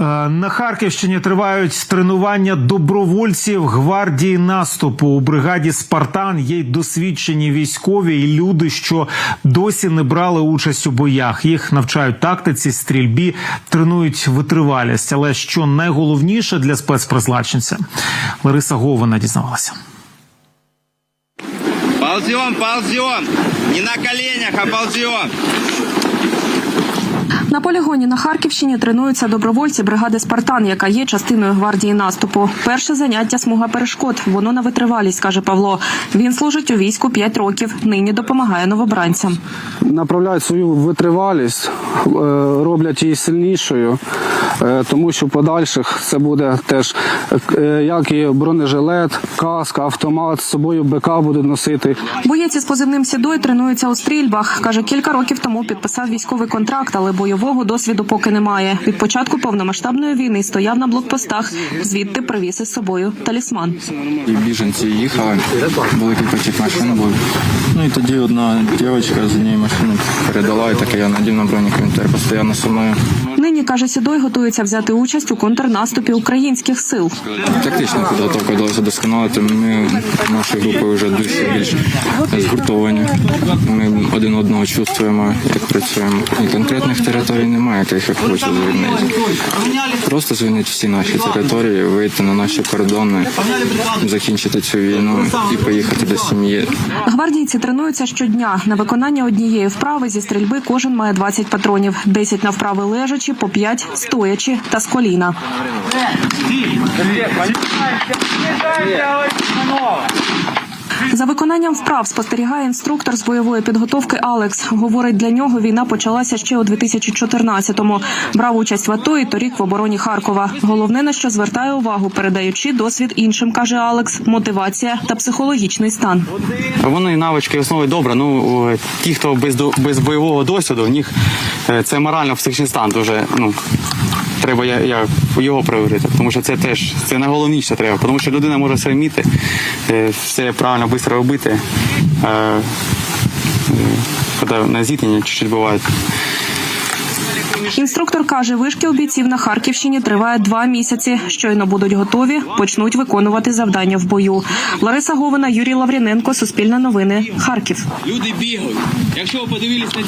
Е, На Харківщині тривають тренування добровольців гвардії наступу у бригаді Спартан. Є й досвідчені військові і люди, що досі не брали участь у боях. Їх навчають тактиці, стрільбі, тренують витривалість. Але що найголовніше для спецпризначенця, Лариса Говина дізнавалася. Ползем, ползем. Не на коленях, а ползем. На полігоні на Харківщині тренуються добровольці бригади Спартан, яка є частиною гвардії наступу. Перше заняття смуга перешкод. Воно на витривалість, каже Павло. Він служить у війську 5 років. Нині допомагає новобранцям. направляють свою витривалість, е, роблять її сильнішою, тому що в подальших це буде теж е, як і бронежилет, каска, автомат з собою БК будуть носити. Боєць із позивним Сідой тренується у стрільбах. Каже, кілька років тому підписав військовий контракт, але бойового досвіду поки немає. Від початку повномасштабної війни стояв на блокпостах. Звідти привіз із собою талісман. І біженці їхали, великий потік машин був. Ну і тоді одна дівчинка з однієї машини передала, і таке я надів на бронік, він постійно мною. Нині каже Сідой, готується взяти участь у контрнаступі українських сил. Тактична підготовка вдалося досконалити. Ми наші групи вже дуже більш згуртовані. Ми один одного чувствуємо, як працюємо. І конкретних територій немає, яких я хочу звільнити. Просто звільнити всі наші території, вийти на наші кордони, закінчити цю війну і поїхати до сім'ї. Гвардійці тренуються щодня. На виконання однієї вправи зі стрільби кожен має 20 патронів, 10 на вправи лежачі, по 5 стоячи та з коліна. За виконанням вправ спостерігає інструктор з бойової підготовки Алекс. Говорить, для нього війна почалася ще у 2014-му. Брав участь в АТО і торік в обороні Харкова. Головне на що звертає увагу, передаючи досвід іншим, каже Алекс: мотивація та психологічний стан. Вони навички основи добре. Ну ті, хто без без бойового досвіду, в них е, це морально психічний стан. Дуже ну треба я, я його перевірити, тому що це теж це найголовніше треба, тому що людина може все вміти, е, все правильно швидко робити. Е, коли на зіткнення чуть-чуть буває. Інструктор каже, вишкіл бійців на Харківщині триває два місяці. Щойно будуть готові, почнуть виконувати завдання в бою. Лариса Говина, Юрій Лавріненко, Суспільне новини, Харків. Люди бігають. Якщо ви подивились на